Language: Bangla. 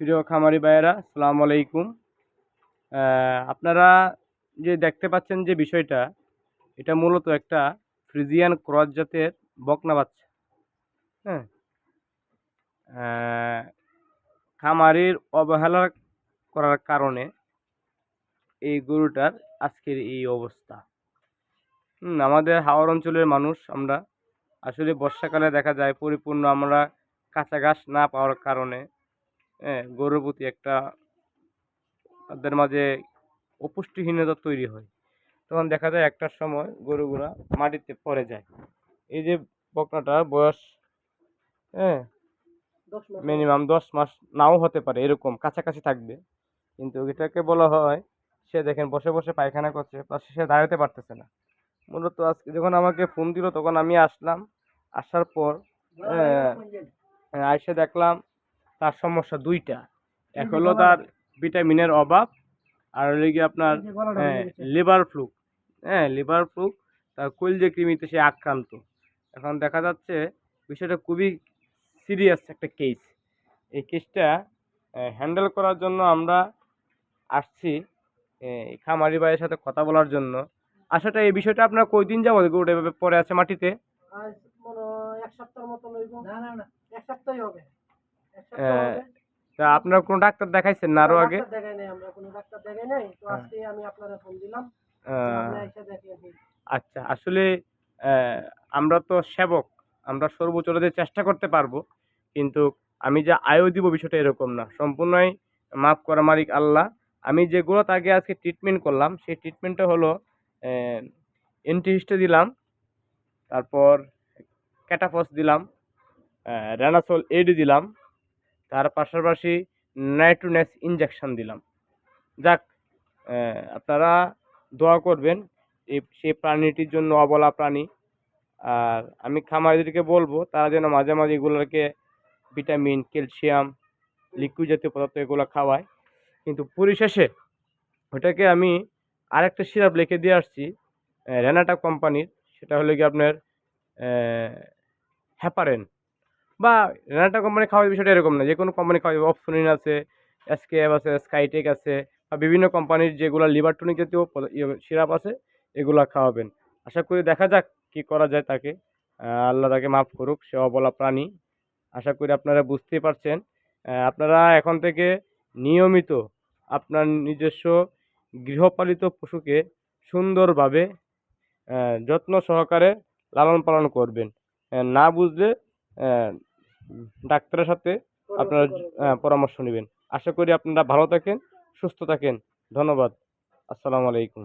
প্রিয় খামারি ভাইয়েরা সালাম আলাইকুম। আপনারা যে দেখতে পাচ্ছেন যে বিষয়টা, এটা মূলত একটা ফ্রিজিয়ান ক্রস জাতের বকনা বাচ্চা। হ্যাঁ? খামারির অবহেলা করার কারণে এই গরুটার আজকের এই অবস্থা। আমাদের হাওড় অঞ্চলের মানুষ, আমরা আসলে বর্ষাকালে দেখা যায় পরিপূর্ণ আমরা কাঁচা ঘাস না পাওয়ার কারণে হ্যাঁ গরুর প্রতি একটা তাদের মাঝে অপুষ্টিহীনতা তৈরি হয়। তখন দেখা যায় একটার সময় গরুগুলা মাটিতে পড়ে যায়। এই যে বকনাটার বয়স হ্যাঁ মিনিমাম দশ মাস নাও হতে পারে এরকম কাছাকাছি থাকবে। কিন্তু এটাকে বলা হয় সে দেখেন বসে বসে পায়খানা করছে প্লাস সে দাঁড়াতে পারতেছে না। মূলত আজকে যখন আমাকে ফোন দিল তখন আমি আসলাম আসার পর হ্যাঁ, আইসে দেখলাম তার সমস্যা দুইটা। এক হলো তার ভিটামিনের অভাব আর হলো গিয়ে আপনার হ্যাঁ লিভার ফ্লু হ্যাঁ লিভার ফ্লু তার কলজে কৃমিতে সে আক্রান্ত। এখন দেখা যাচ্ছে বিষয়টা খুবই সিরিয়াস একটা কেস। এই কেসটা হ্যান্ডেল করার জন্য আমরা আসছি খামারি ভাইয়ের সাথে কথা বলার জন্য। আসলে এই বিষয়টা আপনার কয়দিন যাব গরুটা এভাবে পড়ে আছে মাটিতে? আজ এক সপ্তাহের মতো না না না এক সপ্তাহই হবে এক আহ, সপ্তাহ হবে তা আপনার কোনো ডাক্তার দেখাইছেন না আরও আগে? দেখাই নাই আমরা কোনো ডাক্তার দেখাই নাই। তো হ্যাঁ। আজকে আমি আপনারা ফোন দিলাম। আহ, আপনি এসে দেখেন। আচ্ছা আসলে আমরা তো সেবক আমরা সর্বোচ্চ দিয়ে চেষ্টা করতে পারব কিন্তু আমি যে আয়ও দিব বিষয়টা এরকম না। সম্পূর্ণই মাফ করা মালিক আল্লাহ। আমি যেগুলো তাকে আজকে ট্রিটমেন্ট করলাম সেই ট্রিটমেন্টটা হলো এন্টিহিস্টে দিলাম তারপর ক্যাটাফস দিলাম রেনাসল এডি দিলাম তার পাশাপাশি নাইট্রোনেস ইনজেকশন দিলাম। যাক আপনারা দোয়া করবেন এই, সেই প্রাণীটির জন্য অবলা প্রাণী। আর আমি খামারিদেরকে বলব, তারা যেন মাঝে মাঝে এগুলোকে ভিটামিন, ক্যালসিয়াম, লিকুইড জাতীয় পদার্থ এগুলো খাওয়ায়। কিন্তু পরিশেষে ওটাকে আমি আরেকটা সিরাপ লিখে দিয়ে আসছি রেনাটা কোম্পানির, সেটা হলো কি আপনার হ্যাপারেন বা রেনাটা কোম্পানি খাওয়ার বিষয়টা এরকম না যে কোনো কোম্পানি খাওয়াবে অপসনিন আছে এসকেএফ আছে স্কাইটেক আছে, বা বিভিন্ন কোম্পানির যেগুলো লিভার টনিক জাতীয় সিরাপ আছে, এগুলো খাওয়াবেন। আশা করি দেখা যাক কি করা যায় তাকে। আল্লাহ তাকে মাফ করুক, সে অবলা প্রাণী। আশা করি আপনারা বুঝতেই পারছেন। আপনারা এখন থেকে নিয়মিত আপনার নিজস্ব গৃহপালিত পশুকে সুন্দরভাবে যত্ন সহকারে লালন পালন করবেন। না বুঝলে ডাক্তারের সাথে আপনারা পরামর্শ নেবেন। আশা করি আপনারা ভালো থাকেন সুস্থ থাকেন। ধন্যবাদ। আসসালামু আলাইকুম।